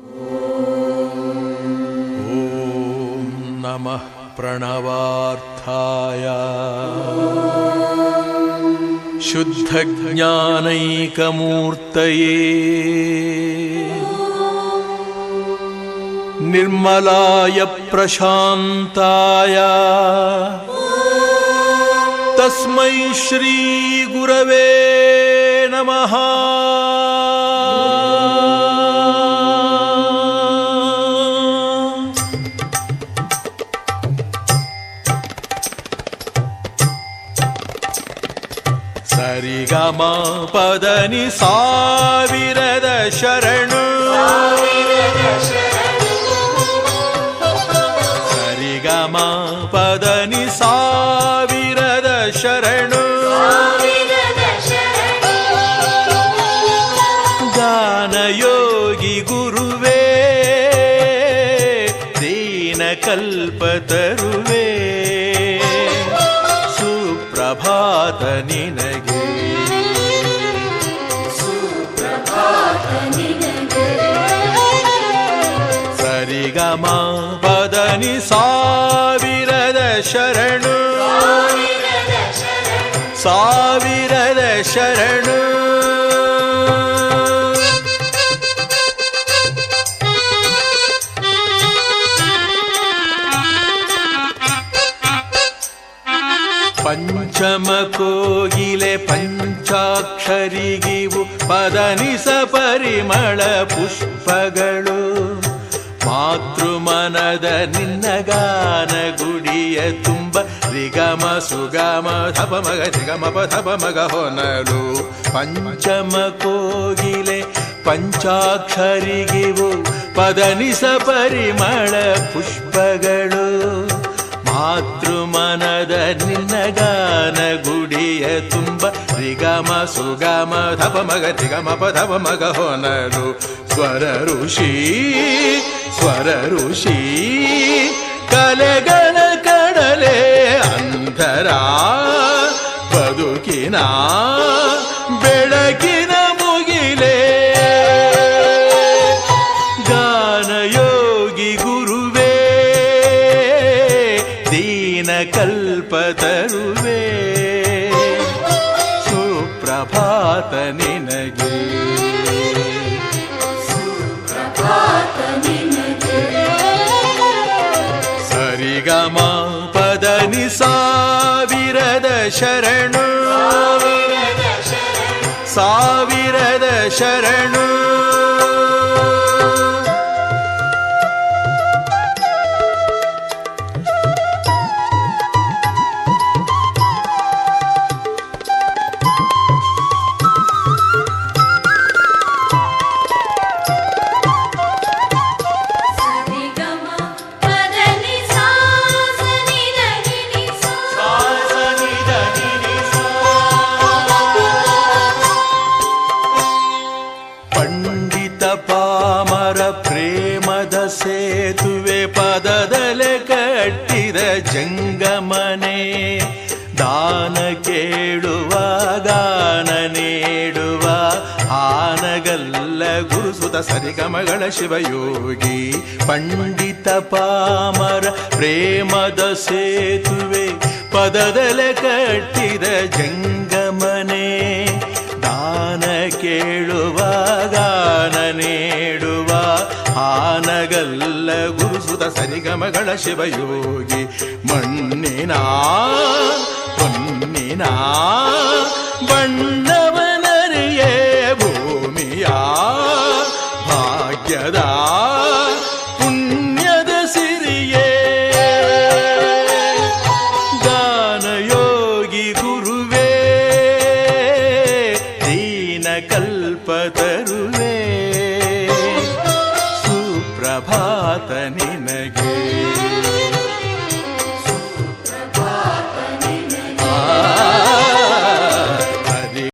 ॐ नमः प्रणवार्थाय शुद्धज्ञानैकमूर्तये निर्मलाय प्रशान्ताय तस्मै श्रीगुरवे नमः ಸರಿಗಮ ಪದನಿ ಸಾವಿರದ ಶರಣು. ಸರಿಗಮ ಪದನಿ ಸಾವಿರದ ಶರಣು. ಗಾನಯೋಗಿ ಗುರುವೇ ದೀನ ಕಲ್ಪತರುವೇ ಸುಪ್ರಭಾತ ನಿನಗೆ ಸರಿಗಮ ಪದನಿ ಸಾವಿರದ ಶರಣು. ಸಾವಿರದ ಶರಣು. ಪಂಚಮ ಕೋಗಿಲೆ ಪಂಚಾಕ್ಷರಿಗಿವು ಪದನಿಸ ಪರಿಮಳ ಪುಷ್ಪಗಳು. ಮಾತೃಮನದ ನಿನ್ನ ಗಾನ ಗುಡಿಯ ತುಂಬ ರಿಗಮ ಸುಗಮ ಧಪ ಮಗ ರಿಗಮ ಪಧಪ ಮಗ ಹೊನಲು. ಪಂಚಮ ಕೋಗಿಲೆ ಪಂಚಾಕ್ಷರಿಗಿವು ಪದನಿಸ ಪರಿಮಳ ಪುಷ್ಪಗಳು. ಮಾತೃಮನದ ನಿನ್ನ ಗಾನ ಗುಡಿಯ ತುಂಬ ರಿಗಮ ಸುಗಮ ಧಪ ಮಗ ರಿಗಮ ಪಧಪ ಮಗ ಹೊನಲು ಸ್ವರ ಋಷಿ ಸ್ವರ ಋಷಿ ಕಲೆಗಳ ಕಡಲೆ ಅಂಧರ ಬದುಕಿನ ಸುಪ್ರಭಾತ ನಿನಗೆ. ಸರಿಗಮ ಪದನಿ ಸಾವಿರದ ಶರಣು. ಸಾವಿರದ ಶರಣು. ಸೇತುವೆ ಪದದಲೆ ಕಟ್ಟಿದ ಜಂಗಮನೆ, ದಾನ ಕೇಳುವ, ದಾನ ನೀಡುವ, ಆನಗಲ್ಲ ಗುರುಸುತ ಸರಿಗಮಗಳ ಶಿವಯೋಗಿ, ಪಂಡಿತ ಪಾಮರ ಪ್ರೇಮದ ಸೇತುವೆ ಪದದಲೆ ಕಟ್ಟಿದ ಜಂಗಮನೆ, ದಾನ ಕೇಳುವ ಆನಗಲ್ಲ ಗುರುಸುತ ಸರಿಗಮಗಳ ಶಿವಯೋಗಿ ಮಣ್ಣಿನ ಹೊನ್ನಿನ ಬಣ್ಣವನರಿಯೇ ಭೂಮಿಯ ಭಾಗ್ಯದ ನಿನಗೆ